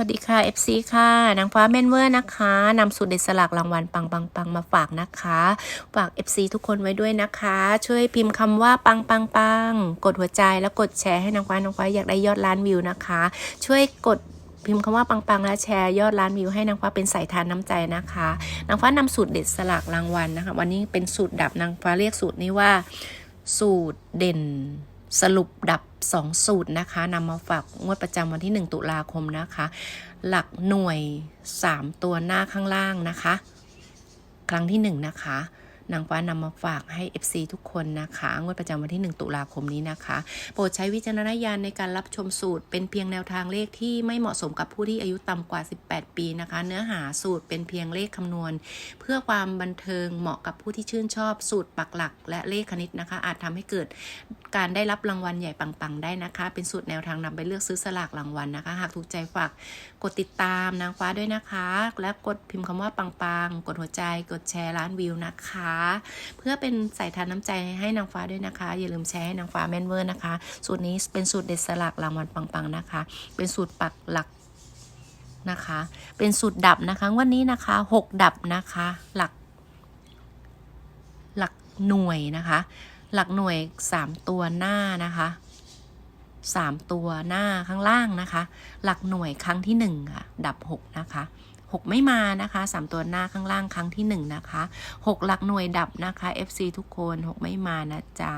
วัสดีค่ะ FC ค่ะ นางฟ้าแมนเวอร์นะคะนำสูตรเด็ดสลักรางวัลปังปังปังมาฝากนะคะ ฝาก FC ทุกคนไว้ด้วยนะคะ ช่วยพิมพ์คำว่าปังปังปังกดหัวใจแล้วกดแชร์ให้นางฟ้านางฟ้าอยากได้ยอดล้านวิวนะคะ ช่วยกดพิมพ์คำว่าปังปังและแชร์ยอดล้านวิวให้นางฟ้าเป็นสายทานน้ำใจนะคะ นางฟ้านำสูตรเด็ดสลักรางวัลนะคะ วันนี้เป็นสูตรดับนางฟ้าเรียกสูตรนี้ว่า สูตรเด่น สรุปดับ 2 สูตรนะคะนำมาฝากงวดประจำวันที่ 1 ตุลาคมนะคะ หลักหน่วย 3 ตัวหน้าข้างล่างนะคะ ครั้งที่ 1 นะคะ นางฟ้านำมาฝากให้ FC ทุกคนนะคะ งวดประจำวันที่ 1 ตุลาคมนี้นะคะ โปรดใช้วิจารณญาณในการรับชมสูตร เป็นเพียงแนวทางเลขที่ไม่เหมาะสมกับผู้ที่อายุต่ำกว่า 18 ปีนะคะ เนื้อหาสูตรเป็นเพียงเลขคำนวณ เพื่อความบันเทิงเหมาะกับผู้ที่ชื่นชอบสูตรปักหลัก และเลขคณิตนะคะ อาจทำให้เกิดการได้รับรางวัลใหญ่ปังๆ ได้นะคะ เป็นสูตรแนวทางนำไปเลือกซื้อสลากรางวัลนะคะ หากถูกใจฝากกดติดตามนางฟ้าด้วยนะคะ และกดพิมพ์คำว่าปังๆ กดหัวใจ กดแชร์ล้านวิวนะคะเพื่อเป็นสายทานน้ำใจให้นางฟ้าด้วยนะคะ อย่าลืมแชร์ให้นางฟ้าแมนเวอร์นะคะ สูตรนี้เป็นสูตรเด็ดสลากรางวัลปังๆนะคะ เป็นสูตรปักหลักนะคะ เป็นสูตรดับนะคะวันนี้นะคะหกดับนะคะ หลัก หลักหน่วยนะคะ หลักหน่วยสามตัวหน้านะคะสามตัวหน้าข้างล่างนะคะ หลักหน่วยครั้งที่หนึ่งค่ะ ดับหกนะคะ หกไม่มานะคะสามตัวหน้าข้างล่างครั้งที่หนึ่งนะคะหกหลักหน่วยดับนะคะ FC ทุกคนหกไม่มานะจ๊ะ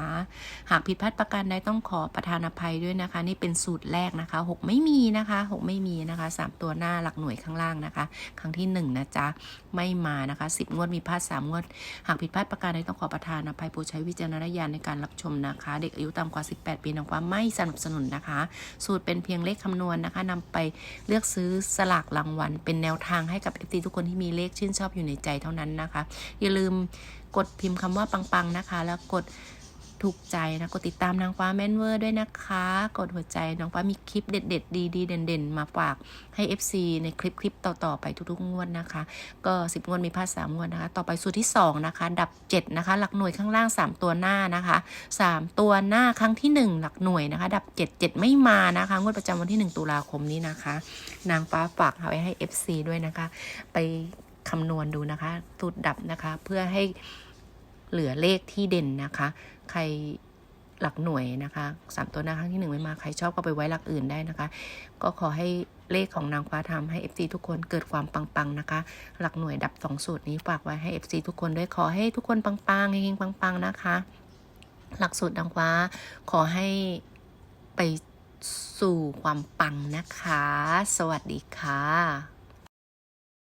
หากผิดพลาดประการใดต้องขอประทานอภัยด้วยนะคะ นี่เป็นสูตรแรกนะคะหกไม่มีนะคะหกไม่มีนะคะสามตัวหน้าหลักหน่วยข้างล่างนะคะ ครั้งที่หนึ่งนะจ๊ะ ไม่มานะคะสิบงวดมีพลาดสามงวด หากผิดพลาดประการใดต้องขอประทานอภัยโปรดใช้วิจารณญาณในการรับชมนะคะ เด็กอายุต่ำกว่า 18 ปีนางฟ้าไม่สนับสนุนนะคะ สูตรเป็นเพียงเลขคำนวณนะคะนำไปเลือกซื้อสลากรางวัลเป็นแนวทางให้กับเอฟซีทุกคนที่มีเลขชื่นชอบอยู่ในใจเท่านั้นนะคะ อย่าลืมกดพิมพ์คำว่าปังๆนะคะ แล้วกด ถูกใจนะ กดติดตามนางฟ้าแมนเวอร์ด้วยนะคะ กดหัวใจนางฟ้ามีคลิปเด็ด ๆ ดีๆ เด่น ๆ มาฝากให้ FC ในคลิปคลิปต่อ ๆ ไปทุก ๆ งวดนะคะ ก็ 10 งวดมีพลาด3งวดนะคะ ต่อไปสูตรที่ 2 นะคะ ดับ 7 นะคะ หลักหน่วยข้างล่าง 3 ตัวหน้านะคะ 3 ตัวหน้าครั้งที่ 1 หลักหน่วยนะคะ ดับ 7 7 ไม่มานะคะ งวดประจำวันที่ 1 ตุลาคมนี้นะคะ นางฟ้าฝากเอาไว้ให้ FC ด้วยนะคะ ไปคำนวณดูนะคะสูตรดับนะคะ เพื่อให้ เหลือเลขที่เด่นนะคะ ใครหลักหน่วยนะคะสามตัวหน้าครั้งที่หนึ่งไม่มา ใครชอบก็ไปไว้หลักอื่นได้นะคะ ก็ขอให้เลขของนางฟ้าทำให้ FC ทุกคนเกิดความปังๆนะคะ หลักหน่วยดับสองสูตรนี้ฝากไว้ให้ FC ทุกคนด้วยขอให้ทุกคนปังๆเฮงๆปังๆนะคะ หลักสูตรนางฟ้าขอให้ไปสู่ความปังนะคะ สวัสดีค่ะ